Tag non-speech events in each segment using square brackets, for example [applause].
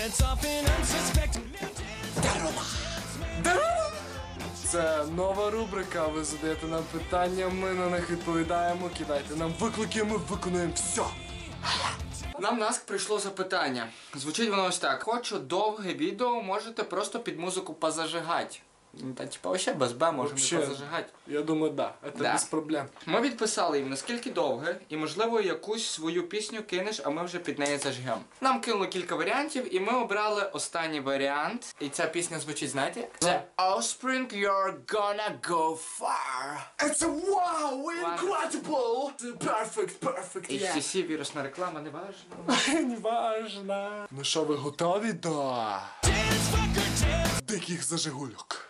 an unsuspecting. Це нова рубрика. Ви задаєте нам питання, ми на них відповідаємо. Кидайте нам виклики, ми виконуємо все. Нам наск прийшло запитання. Звучить воно ось так. Хочу довге відео, можете просто під музику позажигати. Ну, Та типа вообще без Б можемо Вообще. позажигати. Я думаю, да, це Да. без проблем. Ми відписали їм наскільки довге, і можливо якусь свою пісню кинеш, а ми вже під неї зажгемо. Нам кинули кілька варіантів, і ми обрали останній варіант. І ця пісня звучить, знаєте як? The Offspring You're Gonna Go Far. It's a wow, incredible! Perfect, perfect, І yeah. HTC вірусна реклама, не важно. [laughs] Не важно. Ну що, ви готові до диких зажигульок?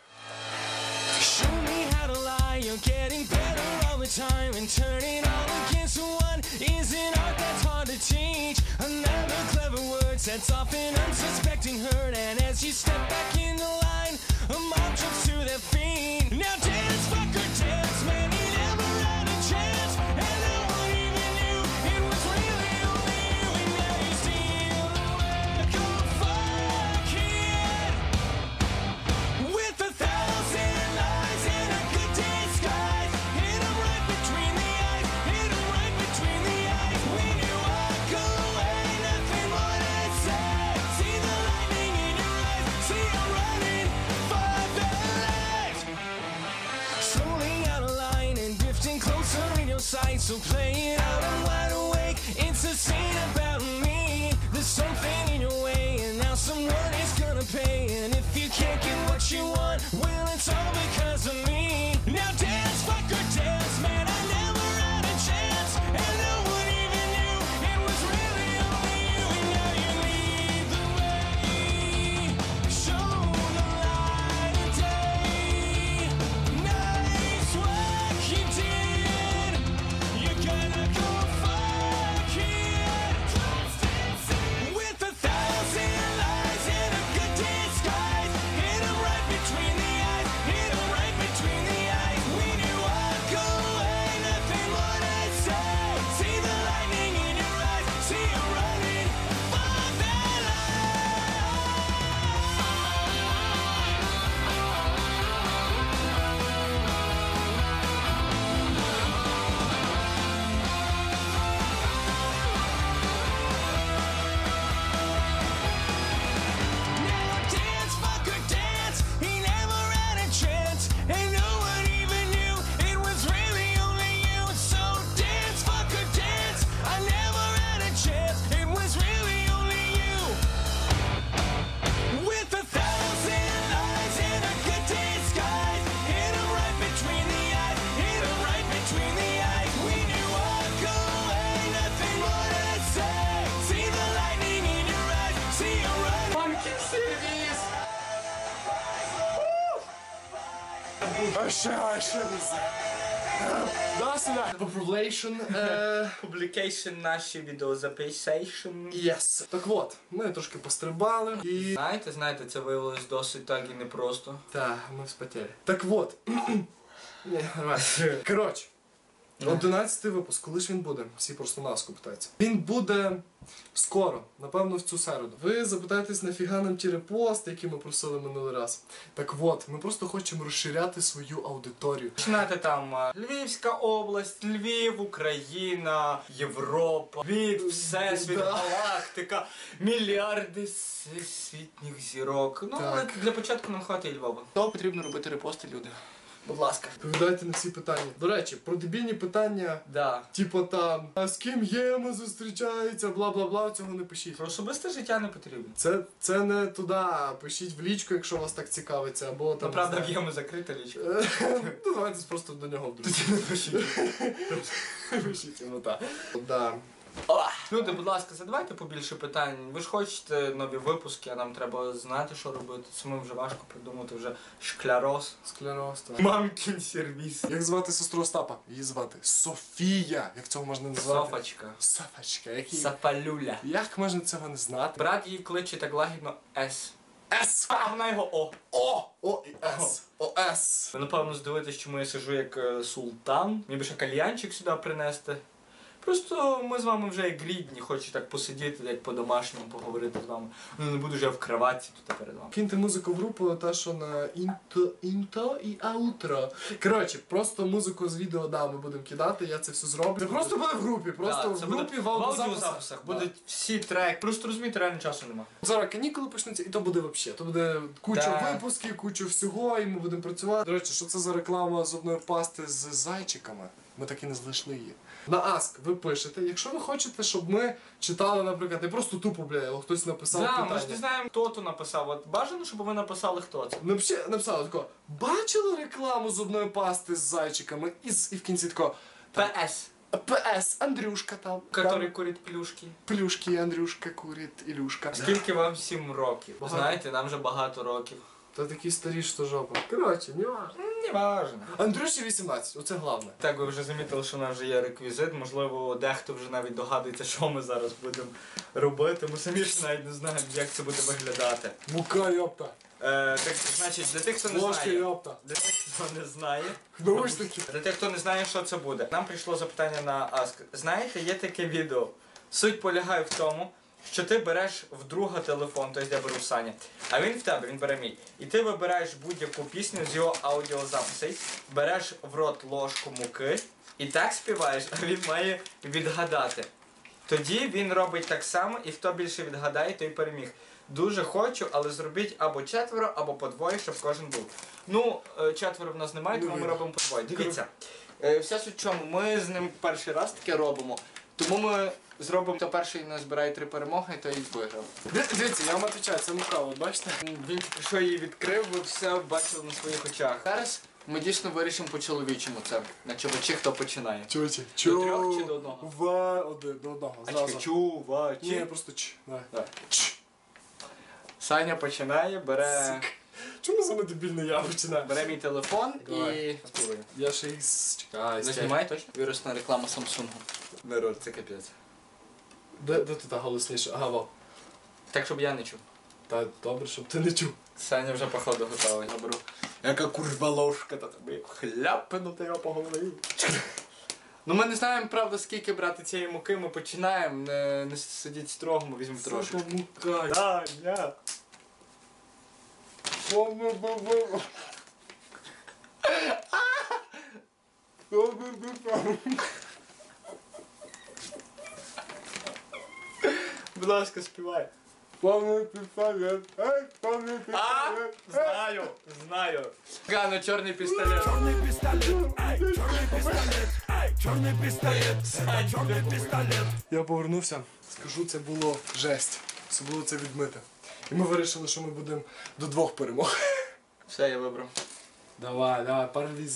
Show me how to lie. You're getting better all the time. And turning all against one is an art that's hard to teach. Another clever word sets off an unsuspecting hurt. And as you step back in the line, a mob jumps to their feet. Now dance, fucker, dance. Man, So play it out, I'm wide awake. Scene about me. There's something in your way And now someone is gonna pay. And if you can't get what you want Well, it's all because of me ще, ще. Population. е, [laughs] Publication наші відеозаписейшн. Yes. Так от, ми трошки пострибали і. Знаєте, знаєте, це виявилось досить так і непросто. Так, ми вспотіли. Так от. [clears throat] Ні, нормально. Коротше. 11 випуск, коли ж він буде? Всі просто наску питаються. Він буде скоро, напевно, в цю середу. Ви запитаєтесь, нафіга нам ті репости, які ми просили минулий раз. Так от, ми просто хочемо розширяти свою аудиторію. Починати там Львівська область, Львів, Україна, Європа, Від, Всесвіт, Да. галактика, мільярди всесвітніх зірок. Ну, Так. але для початку нам хватить Львова. Того потрібно робити репости, люди. Будь ласка. Відповідайте на всі питання. До речі, про дебільні питання, Да. типу там, а з ким єма зустрічається, бла бла бла, цього не пишіть. Про особисте життя не потрібно. Це, це не туди. Пишіть в лічку, якщо вас так цікавиться, або там. Ну, правда, не знаю. в'ємо закрита лічка. [laughs] Ну, давайте просто до нього вдруг. Пишіть йому так. Люди, будь ласка, задавайте побільше питань. Ви ж хочете нові випуски, а нам треба знати, що робити. Самим вже важко придумати вже шкляроз. Склероз, так. Мамкін сервіс. Як звати сестру Остапа? Її звати Софія. Як цього можна назвати? Софочка. Софочка. Як, її- Сапалюля. Як можна цього не знати? Брат її кличе так лагідно С. С. А вона його О. О! О і С. О, С. Ви напевно здивитесь, чому я сижу як е, султан. Мені би ще кальянчик сюди принести. Просто ми з вами вже як рідні, хочу так посидіти, як по-домашньому поговорити з вами. Ну не буду вже в кроватці тут перед вами. Киньте музику в групу, та що на інто, інто і аутро. Коротше, просто музику з відео да, ми будемо кидати, я це все зроблю. Це просто буде в групі, просто Да, в це групі буде в аудіозаписах. аудіозаписах. Да. Будуть всі треки. Просто розумієте, реально часу нема. Зараз канікули почнуться, і то буде взагалі. То буде куча Да. випусків, куча всього, і ми будемо працювати. До речі, що це за реклама зубної пасти з зайчиками? Ми так і не знайшли її. На Ask ви пишете, якщо ви хочете, щоб ми читали, наприклад, не просто тупо, бля, хтось написав Да, питання. ми ж не знаємо, хто то написав. От бажано, щоб ви написали, хто це. Напиши, написали тако, бачили рекламу зубної пасти з зайчиками? І, з- і в кінці тако, ПС. ПС, Андрюшка там. Который там курить плюшки. плюшки, Андрюшка курить, Ілюшка. Скільки вам 7 років? Багато. Знаєте, нам вже багато років. Та такі старі, що жопа. Коротше, не важно. Не важно. Андрюші 18, оце головне. Так, ви вже замітили, що у нас вже є реквізит. Можливо, дехто вже навіть догадується, що ми зараз будемо робити. Ми самі ж навіть не знаємо, як це буде виглядати. Мука, йопта. Е, так, значить, для тих, хто не Ложка, знає. йопта. Для тих, хто не знає. Наушники. Для тих, хто не знає, що це буде. Нам прийшло запитання на Ask. Знаєте, є таке відео. Суть полягає в тому, що ти береш в друга телефон, тобто я беру Саня, а він в тебе, він бере мій. І ти вибираєш будь-яку пісню з його аудіозаписей, береш в рот ложку муки і так співаєш, а він має відгадати. Тоді він робить так само, і хто більше відгадає, той переміг. Дуже хочу, але зробіть або четверо, або по двоє, щоб кожен був. Ну, е, четверо в нас немає, Ну, тому ми робимо по двоє. Дивіться. Е, Вся суть в чому, ми з ним перший раз таке робимо. Тому ми зробимо, хто перший не збирає три перемоги, той і виграв. Дивіться, я вам відповідаю, це мука, от бачите? Він тільки що її відкрив, ви все бачили на своїх очах. Зараз ми дійсно вирішимо по-чоловічому це. На чувачі, хто починає. Чувачі, До трьох чи до одного? Ва, один, до одного, А зразу. чекай, чувачі. Ні, просто ч. Давай. Ч. Саня починає, бере, Чому саме дебільно я починаю? бере мій телефон і. Я ще їх з- чекай, Не знімай точно? Вірусна реклама Samsung. Народ, це капець. Де, де ти так голосніше? Ага, во. Так, щоб я не чув. Та добре, щоб ти не чув. Саня вже походу готовий. Я беру. Яка курва ложка, та тобі хляпнути його по голові. Ну ми не знаємо, правда, скільки брати цієї муки, ми починаємо, не, не сидіть строго, ми візьмемо трошки. Сука, мука. Да, я. [laughs] Будь ласка, співай. Повний пістолет, ей, повний А? Знаю, знаю. Гано, чорний пістолет. Черный пистолет, эй, черный пистолет, эй, черный пистолет, это черный пистолет. Я повернувся, скажу, це було жесть. Це було це відмити. І ми вирішили, що ми будемо до двох перемог. Все, я вибрав. Давай, давай, порви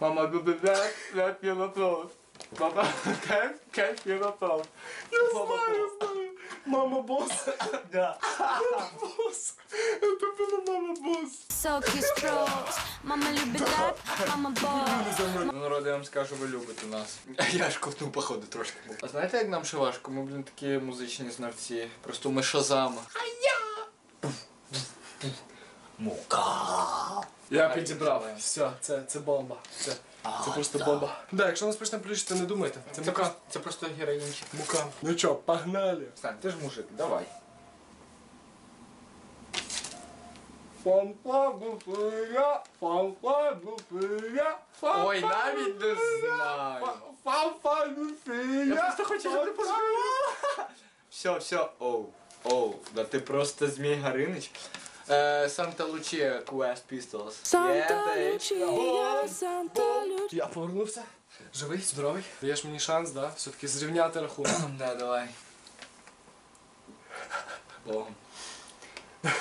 зал. Мама любить that, that you not know. Папа, can, can you not know. Я знаю, я знаю. Мама босс. [laughs] Да. Босс. Это было мама босс. Соки спрос, мама любит рэп, мама бой. Ну, народ, я вам скажу, ви любите нас. [laughs] Я ж ковтнув, походу, трошки. А знаєте, як нам ще важко? Ми, блін, такі музичні знавці. Просто ми шазами. А я! Мука. Я підібрав. Все, це, це бомба. Це, це просто бомба. Да, якщо нас почне плющити, не думайте. Це Це мука. просто, це просто героїнчик. Мука. Ну чо, погнали. Стань, ти ж мужик, давай. Фанфа буфея, фанфа буфея, фанфа Ой, навіть не знаю. Фанфа буфея. Я просто хочу, щоб ти поспівала. Все, все, оу, оу, да ти просто Змій Гаринич. Е, Санта Лучія, Quest Pistols. Санта. Лучия, Санта Лучия. Я повернувся. Живий, здоровий. Даєш мені шанс, да? Все-таки зрівняти рахунок. [clears throat] Да, давай. Богом. [laughs]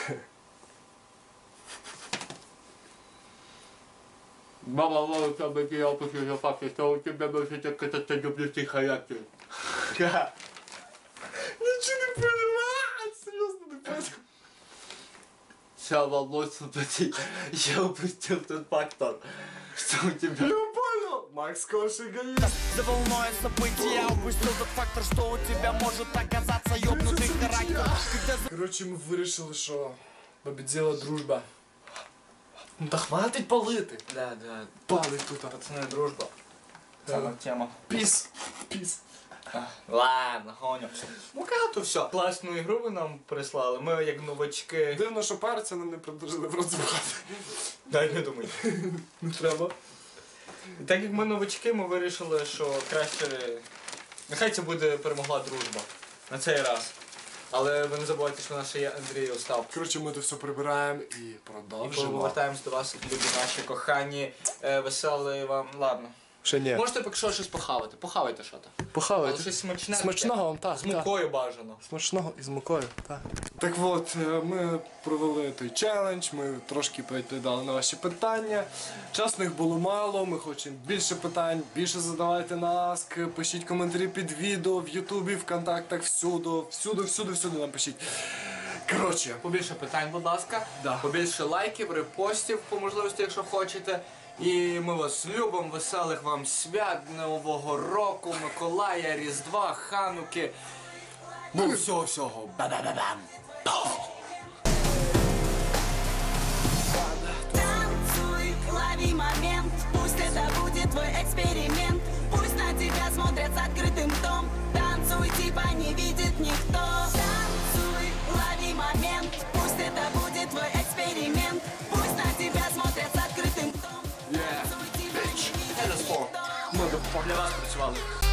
Мама, мама, тебе я опустил факт, что у тебя больше так это люблю характер. Вся волоса, я упустил тот фактор, что у тебя... Я понял. Макс Кош эгоист. За волной событий я упустил тот фактор, что у тебя может оказаться ёбнутый характер. Когда Коротше, ми вирішили, що победила дружба. Ну та хватить палити. Да, да. Палить тут. Пацани, дружба. Сама тема. Піс. Піс. Ладно, гоню. Ну то все. Класну ігру ви нам прислали. Ми як новачки. Дивно, що перця нам не придержали в розбухати. Дай не думай. Не треба. І так як ми новачки, ми вирішили, що краще. Нехай це буде перемогла дружба. На цей раз. Але ви не забувайте, що у нас ще є Андрій і Остап. Коротше, ми тут все прибираємо і І продовжимо. повертаємось до вас, любі наші кохані, е, веселі вам. Ладно. Ще ні. Можете поки що щось похавати. Похавайте що там. Але Похавайте. щось смачне. Смачного вам, так. З мукою бажано. Смачного і з мукою, так. Так от, е, ми провели той челендж, ми трошки відповідали на ваші питання. Часних було мало, ми хочемо більше питань, більше задавайте нас, к- пишіть коментарі під відео в Ютубі, ВКонтактах, всюди, всюди, всюди, всюди нам пишіть. Коротше, Побільше питань, будь ласка. Да. Побільше лайків, репостів по можливості, якщо хочете. І ми вас любимо, веселих вам свят, Нового року, Миколая, Різдва, Хануки. Ну, всього всього. Ба-ба-ба-бам. Танцуй, лови момент Пусть это будет твой эксперимент Пусть на тебя смотрят с открытым ртом Танцуй, типа не видит никто С открытым